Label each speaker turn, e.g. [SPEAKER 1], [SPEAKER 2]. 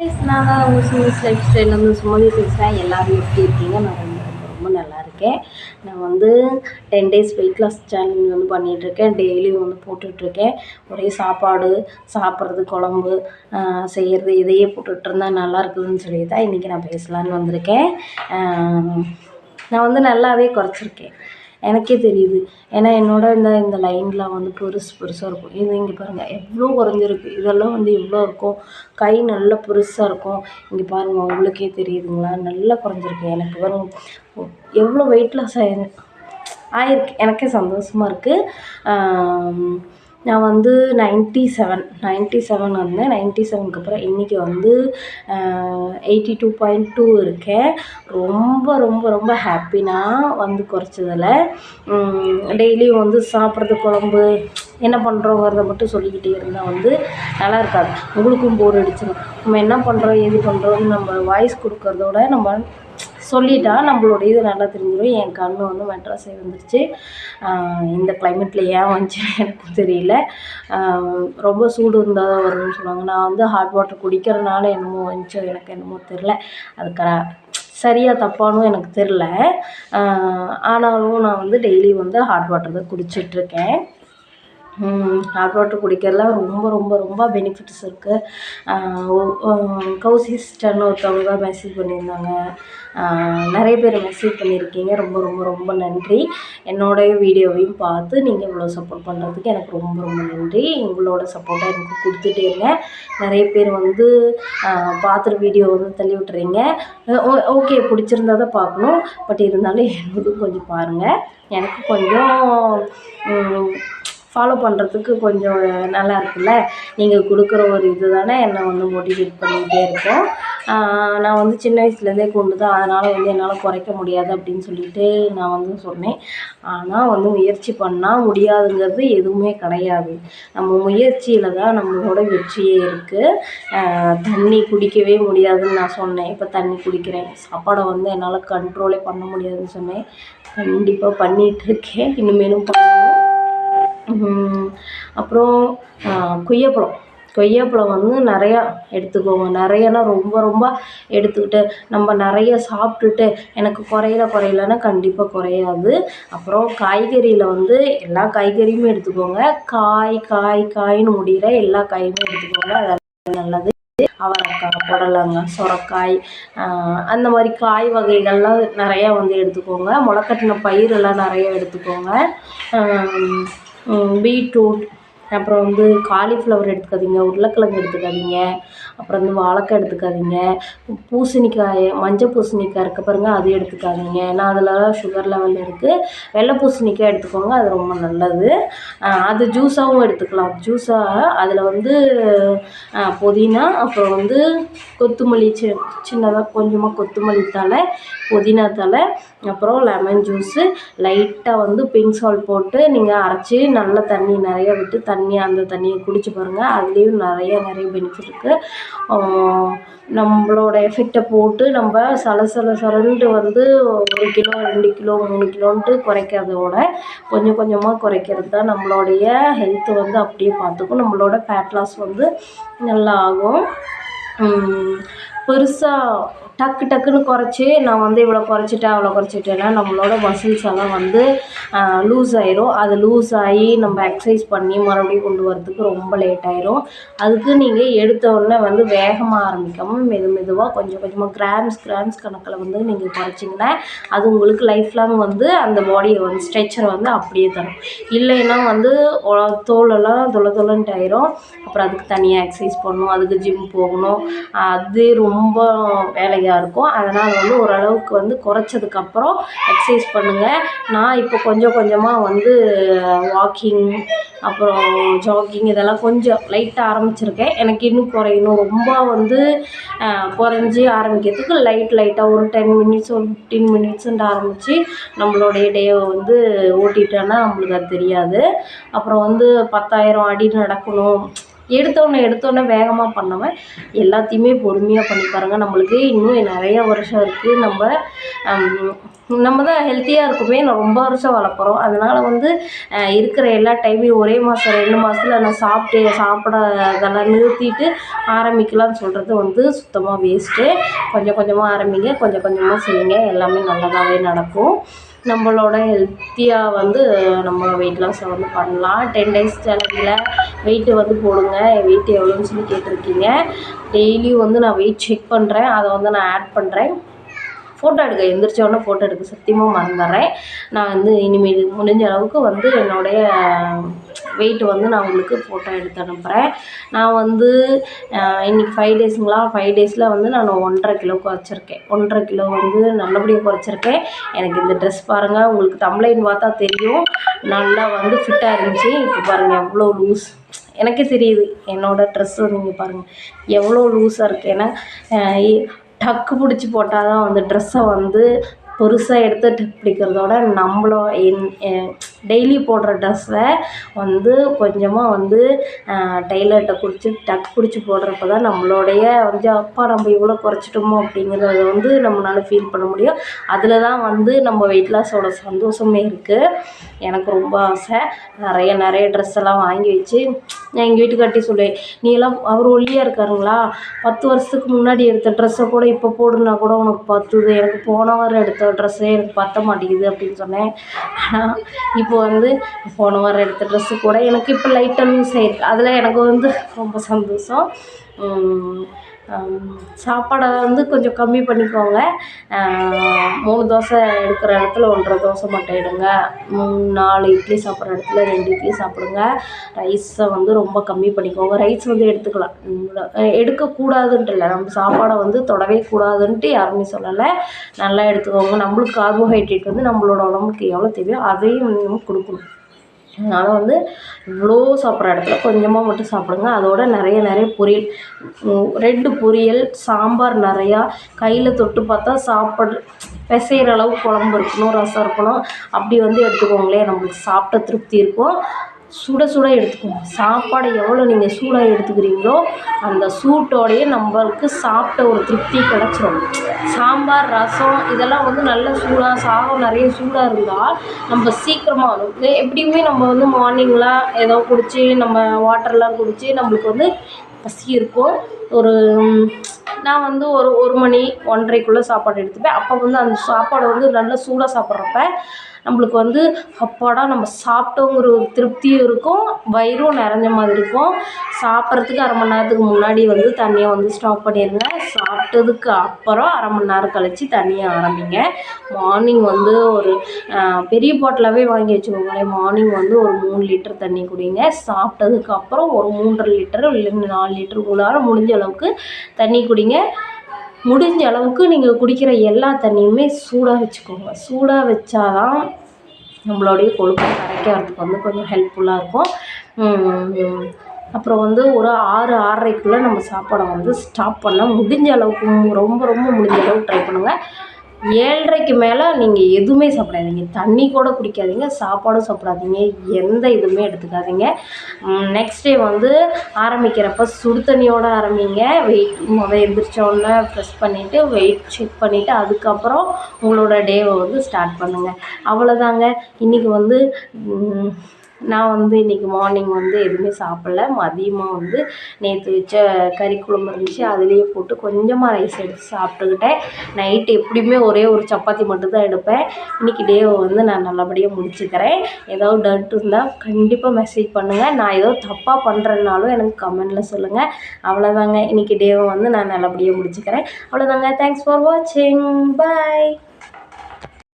[SPEAKER 1] Guys, நான் life உங்கள் Sumi's life ஸ்டைல்லேருந்து Sumathi பேசுகிறேன் எல்லோரும் எப்படி இருக்கீங்க? நான் ரொம்ப ரொம்ப ரொம்ப நல்லா இருக்கேன். நான் வந்து ten days weight loss challenge வந்து பண்ணிகிட்ருக்கேன் டெய்லியும் வந்து போட்டுட்ருக்கேன் ஒரே சாப்பாடு சாப்பிட்றது குழம்பு செய்கிறது இதையே போட்டுட்ருந்தா நல்லா இருக்குதுன்னு சொல்லி தான் இன்றைக்கி நான் பேசலான்னு வந்திருக்கேன். நான் வந்து நல்லாவே குறைச்சிருக்கேன். எனக்கே தெரியுது. ஏன்னா என்னோட இந்த இந்த லைனில் வந்து பெருசு பெருசாக இருக்கும். இது இங்கே பாருங்கள் எவ்வளோ குறைஞ்சிருக்கு. இதெல்லாம் வந்து எவ்வளோ இருக்கும். கை நல்லா பெருசாக இருக்கும். இங்கே பாருங்கள் உங்களுக்கே தெரியுதுங்களா? நல்லா குறைஞ்சிருக்கு. எனக்கு வரும் எவ்வளோ வெயிட் லாஸ் ஆயிருக்கு. ஆயிருக்கு. எனக்கே சந்தோஷமாக இருக்குது நான் வந்து நைன்ட்டி செவன் நைன்ட்டி செவன் வந்தேன் நைன்ட்டி செவனுக்கு அப்புறம் இன்றைக்கி வந்து எயிட்டி டூ பாயிண்ட் டூ இருக்கேன். ரொம்ப ரொம்ப ரொம்ப ஹாப்பி நான் வந்து குறைச்சதில். டெய்லியும் வந்து சாப்பிட்றது குழம்பு என்ன பண்ணுறோங்கிறத மட்டும் சொல்லிக்கிட்டே இருந்தால் வந்து நல்லா இருக்காது. உங்களுக்கும் போர் அடிச்சிடும் நம்ம என்ன பண்ணுறோம் எது பண்ணுறோம்னு நம்ம வாய்ஸ் கொடுக்கறதோட நம்ம சொல்லிட்டா நம்மளோட இது நல்லா தெரிஞ்சிடும் என் கண் வந்து மெட்ராஸே வந்துருச்சு. இந்த கிளைமேட்டில் ஏன் வந்துச்சு எனக்கு தெரியல. ரொம்ப சூடு இருந்தால் தான் வரும்னு சொல்லுவாங்க. நான் வந்து ஹாட் வாட்டர் குடிக்கிறதுனால என்னமோ வந்துச்சோ எனக்கு என்னமோ தெரில அது சரியாக தப்பானும் எனக்கு தெரில ஆனாலும் நான் வந்து டெய்லி வந்து ஹாட் வாட்டர் தான் குடிச்சிட்ருக்கேன் ஹாட் வாட்டர் குடிக்கிறதுல ரொம்ப ரொம்ப ரொம்ப பெனிஃபிட்ஸ் இருக்குது கௌசி சிஸ்டர்னு ஒருத்தவங்க மெசேஜ் பண்ணியிருந்தாங்க. நிறைய பேர் மெசேஜ் பண்ணியிருக்கீங்க. ரொம்ப ரொம்ப ரொம்ப நன்றி. என்னோடைய வீடியோவையும் பார்த்து நீங்கள் இவ்வளோ சப்போர்ட் பண்ணுறதுக்கு எனக்கு ரொம்ப ரொம்ப நன்றி. உங்களோட சப்போர்ட்டை எனக்கு கொடுத்துட்டே இருங்க. நிறைய பேர் வந்து பார்த்துட்டு வீடியோ வந்து தள்ளி விட்டுறீங்க ஓகே பிடிச்சிருந்தா தான் பார்க்கணும். பட் இருந்தாலும் என்னோடதும் கொஞ்சம் பாருங்கள் எனக்கு கொஞ்சம் ஃபாலோ பண்ணுறதுக்கு கொஞ்சம் நல்லா இருக்குல்ல? நீங்கள் கொடுக்குற ஒரு இது தானே என்னை வந்து மோட்டிவேட் பண்ணிகிட்டே இருக்கும். நான் வந்து சின்ன வயசுலேருந்தே கொண்டு தான் அதனால் வந்து என்னால் குறைக்க முடியாது அப்படின்னு சொல்லிட்டு நான் வந்து சொன்னேன். ஆனால் வந்து முயற்சி பண்ணால் முடியாதுங்கிறது எதுவுமே கிடையாது. நம்ம முயற்சியில் தான் நம்மளோட வெற்றியே இருக்குது தண்ணி குடிக்கவே முடியாதுன்னு நான் சொன்னேன். இப்போ தண்ணி குடிக்கிறேன். சாப்பாடை வந்து என்னால் கண்ட்ரோலே பண்ண முடியாதுன்னு சொன்னேன். கண்டிப்பாக பண்ணிகிட்ருக்கேன் இனிமேலும் பண்ணணும். அப்புறம் கொய்யாப்பழம். கொய்யாப்பழம் வந்து நிறையா எடுத்துக்கோங்க நிறையனா ரொம்ப ரொம்ப எடுத்துக்கிட்டு நம்ம நிறைய சாப்பிட்டுட்டு எனக்கு குறையல குறையலன்னா கண்டிப்பாக குறையாது. அப்புறம் காய்கறியில் வந்து எல்லா காய்கறியுமே எடுத்துக்கோங்க. காய் காய் காய்னு முடிகிற எல்லா காயுமே எடுத்துக்கோங்க. அது நல்லது. அவரைக்காய் புடலங்காய் சுரக்காய் அந்த மாதிரி காய் வகைகள்லாம் நிறையா வந்து எடுத்துக்கோங்க. முளைக்கட்டின பயிரெல்லாம் நிறையா எடுத்துக்கோங்க. Uh, बीट रूट அப்புறம் வந்து காலிஃப்ளவர் எடுத்துக்காதீங்க உருளைக்கிழங்கு எடுத்துக்காதீங்க அப்புறம் வந்து வாழைக்காய் எடுத்துக்காதீங்க பூசணிக்காய் மஞ்சள் பூசணிக்காய் இருக்குது பாருங்கள் அது எடுத்துக்காதீங்க. ஏன்னா அதில் சுகர் லெவல் இருக்குது வெள்ளை பூசணிக்காய் எடுத்துக்கோங்க அது ரொம்ப நல்லது. அது ஜூஸாகவும் எடுத்துக்கலாம். ஜூஸாக அதில் வந்து புதினா அப்புறம் வந்து கொத்தமல்லி சி சின்னதாக கொஞ்சமாக கொத்தமல்லி தழை புதினா தழை அப்புறம் லெமன் ஜூஸு லைட்டாக வந்து பிங்க் சால்ட் போட்டு நீங்கள் அரைச்சி நல்ல தண்ணி நிறையா விட்டு தண்ணி தண்ணி அந்த தண்ணியை குடிச்சு பாருங்கள் அதுலேயும் நிறைய நிறைய பெனிஃபிட் இருக்குது நம்மளோட எஃபெக்டை போட்டு நம்ம சல சல சலன்ட்டு வந்து ஒரு கிலோ ரெண்டு கிலோ மூணு கிலோன்ட்டு குறைக்கிறதோட கொஞ்சம் கொஞ்சமாக குறைக்கிறது தான் நம்மளுடைய ஹெல்த்து வந்து அப்படியே பார்த்துக்கும். நம்மளோட ஃபேட் லாஸ் வந்து நல்லா ஆகும். பெருசாக டக்கு டக்குன்னு குறைச்சி நான் வந்து இவ்வளோ குறைச்சிட்டேன் அவ்வளோ குறைச்சிட்டேன்னா நம்மளோட மசில்ஸ் எல்லாம் வந்து லூஸ் ஆயிரும். அது லூஸ் ஆகி நம்ம எக்ஸசைஸ் பண்ணி மறுபடியும் கொண்டு வரதுக்கு ரொம்ப லேட் ஆயிரும். அதுக்கு நீங்கள் எடுத்த உடனே வந்து வேகமாக ஆரம்பிக்காமல் மெது மெதுவாக கொஞ்சம் கொஞ்சமாக கிராம்ஸ் கிராம்ஸ் கணக்கில் வந்து நீங்கள் குறைச்சிங்கன்னா அது உங்களுக்கு லைஃப் லாங் வந்து அந்த பாடியை வந்து ஸ்ட்ரெச்சர் வந்து அப்படியே தரும். இல்லைன்னா வந்து தோலெல்லாம் தொலை தொலைன்ட்டு ஆயிரும். அப்புறம் அதுக்கு தனியாக எக்ஸசைஸ் பண்ணணும் அதுக்கு ஜிம் போகணும். அது ரொம்ப வேலை சரியாக இருக்கும். அதனால் வந்து ஓரளவுக்கு வந்து குறைச்சதுக்கப்புறம் எக்ஸசைஸ் பண்ணுங்கள் நான் இப்போ கொஞ்சம் கொஞ்சமாக வந்து வாக்கிங் அப்புறம் ஜாக்கிங் இதெல்லாம் கொஞ்சம் லைட்டாக ஆரம்பிச்சிருக்கேன். எனக்கு இன்னும் குறையணும் ரொம்ப வந்து குறைஞ்சி ஆரம்பிக்கிறதுக்கு லைட் லைட்டாக ஒரு டென் மினிட்ஸ் ஒரு ஃபிஃப்டீன் மினிட்ஸுன்ட்டு ஆரம்பித்து நம்மளுடைய டேவை வந்து ஓட்டிட்டோன்னா நம்மளுக்கு அது தெரியாது. அப்புறம் வந்து பத்தாயிரம் அடி நடக்கணும். எடுத்தோடனே எடுத்தோடனே வேகமாக பண்ணாமல் எல்லாத்தையுமே பொறுமையாக பண்ணி பாருங்கள் நம்மளுக்கு இன்னும் நிறையா வருஷம் இருக்குது நம்ம நம்ம தான் ஹெல்த்தியாக இருக்குமே. நான் ரொம்ப வருஷம் வளர்க்குறோம் அதனால் வந்து இருக்கிற எல்லா டைமையும் ஒரே மாதம் ரெண்டு மாதத்துல நான் சாப்பிட்டு சாப்பிட அதெல்லாம் நிறுத்திட்டு ஆரம்பிக்கலாம்னு சொல்கிறது வந்து சுத்தமாக வேஸ்ட்டு கொஞ்சம் கொஞ்சமாக ஆரம்பிங்க. கொஞ்சம் கொஞ்சமாக செய்யுங்க. எல்லாமே நல்லதாகவே நடக்கும். நம்மளோட ஹெல்த்தியாக வந்து நம்ம வெயிட் லாஸை வந்து பண்ணலாம். டென் டேஸ் சேலஞ்சில் வெயிட்டு வந்து போடுங்க. வெயிட் எவ்வளோன்னு சொல்லி கேட்டிருக்கீங்க. டெய்லியும் வந்து நான் வெயிட் செக் பண்ணுறேன் அதை வந்து நான் ஆட் பண்ணுறேன் ஃபோட்டோ எடுக்க எந்திரிச்சோடனே ஃபோட்டோ எடுக்க சத்தியமாக மறந்துடுறேன். நான் வந்து இனிமேல் முடிஞ்ச அளவுக்கு வந்து என்னுடைய வெயிட் வந்து நான் உங்களுக்கு ஃபோட்டோ எடுத்து அனுப்புகிறேன் நான் வந்து இன்றைக்கி ஃபைவ் டேஸுங்களா ஃபைவ் டேஸில் வந்து நான் ஒன்றரை கிலோ குறைச்சிருக்கேன் ஒன்றரை கிலோ வந்து நல்லபடியாக குறைச்சிருக்கேன். எனக்கு இந்த ட்ரெஸ் பாருங்கள் உங்களுக்கு தம்ப்லைன் பார்த்தா தெரியும். நல்லா வந்து ஃபிட்டாக இருந்துச்சு. இப்போ பாருங்கள் எவ்வளோ லூஸ் எனக்கே தெரியுது என்னோடய ட்ரெஸ்ஸு நீங்கள் பாருங்கள் எவ்வளோ லூஸாக இருக்குது ஏன்னா டக்கு பிடிச்சி போட்டால் தான் வந்து ட்ரெஸ்ஸை வந்து பெருசாக எடுத்து பிடிக்கிறதோட நம்மளோ என் டெய்லி போடுற ட்ரெஸ்ஸை வந்து கொஞ்சமாக வந்து டெய்லர்கிட்ட கொடுத்து டக் பிடிச்சி போடுறப்ப தான் நம்மளோடைய வந்து அப்பா நம்ம இவ்வளோ குறைச்சிட்டோமோ அப்படிங்கிறத வந்து நம்மளால் ஃபீல் பண்ண முடியும். அதில் தான் வந்து நம்ம வெயிட் லாஸோட சந்தோஷமே இருக்குது எனக்கு ரொம்ப ஆசை. நிறைய நிறைய ட்ரெஸ் எல்லாம் வாங்கி வச்சு நான் எங்கள் வீட்டுக்காட்டி சொல்லுவேன் நீ எல்லாம் அவர் ஒல்லியாக இருக்காருங்களா? பத்து வருஷத்துக்கு முன்னாடி எடுத்த ட்ரெஸ்ஸை கூட இப்போ போடுனா கூட உனக்கு பத்துது. எனக்கு போன வாரம் எடுத்த ட்ரெஸ்ஸே எனக்கு பத்த மாட்டேங்குது அப்படின்னு சொன்னேன். ஆனால் இப்போ இப்போ வந்து போன வாரம் எடுத்த ட்ரெஸ்ஸு கூட எனக்கு இப்போ லைட்டாக மிஸ் ஆகிருக்கு அதில் எனக்கு வந்து ரொம்ப சந்தோஷம். சாப்பாடை வந்து கொஞ்சம் கம்மி பண்ணிக்கோங்க. மூணு தோசை எடுக்கிற இடத்துல ஒன்றரை தோசை மட்டும் எடுங்க. மூணு நாலு இட்லி சாப்பிட்ற இடத்துல ரெண்டு இட்லி சாப்பிடுங்க. ரைஸை வந்து ரொம்ப கம்மி பண்ணிக்கோங்க. ரைஸ் வந்து எடுத்துக்கலாம். எடுக்கக்கூடாதுன்ட்டு இல்லை நம்ம சாப்பாடை வந்து தொடவே கூடாதுன்ட்டு யாருமே சொல்லலை. நல்லா எடுத்துக்கோங்க. நம்மளுக்கு கார்போஹைட்ரேட் வந்து நம்மளோட உடம்புக்கு எவ்வளோ தேவையோ அதையும் நம்ம கொடுக்கணும். அதனால் வந்து இவ்வளோ சாப்பிட்ற இடத்துல கொஞ்சமாக மட்டும் சாப்பிடுங்க. அதோட நிறைய நிறைய பொரியல் ரெண்டு பொரியல் சாம்பார் நிறையா. கையில் தொட்டு பார்த்தா சாப்பிட்ற பிசையிற அளவுக்கு குழம்பு இருக்கணும் ரசம் இருக்கணும். அப்படி வந்து எடுத்துக்கோங்களேன். நம்மளுக்கு சாப்பிட்ட திருப்தி இருக்கும். சுட சுட எடுத்துக்கோங்க. சாப்பாடை எவ்வளோ நீங்கள் சூடாக எடுத்துக்கிறீங்களோ அந்த சூட்டோடையே நம்மளுக்கு சாப்பிட்ட ஒரு திருப்தி கிடச்சிரும். சாம்பார் ரசம் இதெல்லாம் வந்து நல்ல சூடாக சாதம் நிறைய சூடாக இருந்தால் நம்ம சீக்கிரமாக எப்படியுமே நம்ம வந்து மார்னிங்லாம் ஏதோ குடித்து நம்ம வாட்டர்லாம் குடித்து நம்மளுக்கு வந்து பசி இருக்கும். ஒரு நான் வந்து ஒரு ஒரு மணி ஒன்றரைக்குள்ளே சாப்பாடு எடுத்துப்பேன். அப்போ வந்து அந்த சாப்பாடு வந்து நல்லா சூடாக சாப்பிட்றப்ப நம்மளுக்கு வந்து அப்பாடா நம்ம சாப்பிட்டோங்கிற ஒரு திருப்தியும் இருக்கும் வயிறும் நிறைஞ்ச மாதிரி இருக்கும். சாப்பிட்றதுக்கு அரை மணி நேரத்துக்கு முன்னாடி வந்து தண்ணியை வந்து ஸ்டாப் பண்ணிடுங்க சாப்பிட்டதுக்கு அப்புறம் அரை மணி நேரம் கழித்து தண்ணியை ஆரம்பிங்க. மார்னிங் வந்து ஒரு பெரிய பாட்டிலாகவே வாங்கி வச்சுக்கோங்களேன். மார்னிங் வந்து ஒரு மூணு லிட்டர் தண்ணி குடிங்க. சாப்பிட்டதுக்கு அப்புறம் ஒரு மூன்றரை லிட்டர் இல்லை நாலு லிட்டர் உங்களால் முடிஞ்ச அளவுக்கு தண்ணி குடிங்க. முடிஞ்ச அளவுக்கு நீங்கள் குடிக்கிற எல்லா தண்ணியுமே சூடாக வச்சுக்கோங்க. சூடாக வச்சா தான் நம்மளுடைய கொழுப்பை கரைக்கிறதுக்கு வந்து கொஞ்சம் ஹெல்ப்ஃபுல்லாக இருக்கும். அப்புறம் வந்து ஒரு ஆறு ஆறரைக்குள்ளே நம்ம சாப்பாடை வந்து ஸ்டாப் பண்ண முடிஞ்ச அளவுக்கு ரொம்ப ரொம்ப முடிஞ்ச அளவுக்கு ட்ரை பண்ணுங்கள் ஏழரைக்கு மேலே நீங்கள் எதுவுமே சாப்பிடாதீங்க. தண்ணி கூட குடிக்காதீங்க சாப்பாடும் சாப்பிடாதீங்க. எந்த இதுவுமே எடுத்துக்காதீங்க. நெக்ஸ்ட் டே வந்து ஆரம்பிக்கிறப்ப சுடு தண்ணியோடு ஆரம்பிங்க. வெயிட் முதல் எந்திரிச்சோடனே ப்ரெஸ் பண்ணிவிட்டு வெயிட் செக் பண்ணிவிட்டு அதுக்கப்புறம் உங்களோட டேவை வந்து ஸ்டார்ட் பண்ணுங்கள் அவ்வளோதாங்க இன்றைக்கி வந்து நான் வந்து இன்றைக்கி மார்னிங் வந்து எதுவுமே சாப்பிடல. மதியமாக வந்து நேற்று வச்ச கறி குழம்பு இருந்துச்சு. அதுலேயே போட்டு கொஞ்சமாக ரைஸ் எடுத்து சாப்பிட்டுக்கிட்டேன். நைட்டு எப்படியுமே ஒரே ஒரு சப்பாத்தி மட்டும்தான் எடுப்பேன். இன்றைக்கி டேவை வந்து நான் நல்லபடியாக முடிச்சுக்கிறேன். ஏதாவது டவுட் இருந்தால் கண்டிப்பாக மெசேஜ் பண்ணுங்கள் நான் ஏதோ தப்பாக பண்ணுறேன்னாலும் எனக்கு கமெண்டில் சொல்லுங்கள் அவ்வளோதாங்க இன்றைக்கி டேவை வந்து நான் நல்லபடியாக முடிச்சுக்கிறேன். அவ்வளோதாங்க தேங்க்ஸ் ஃபார் வாட்சிங் பாய்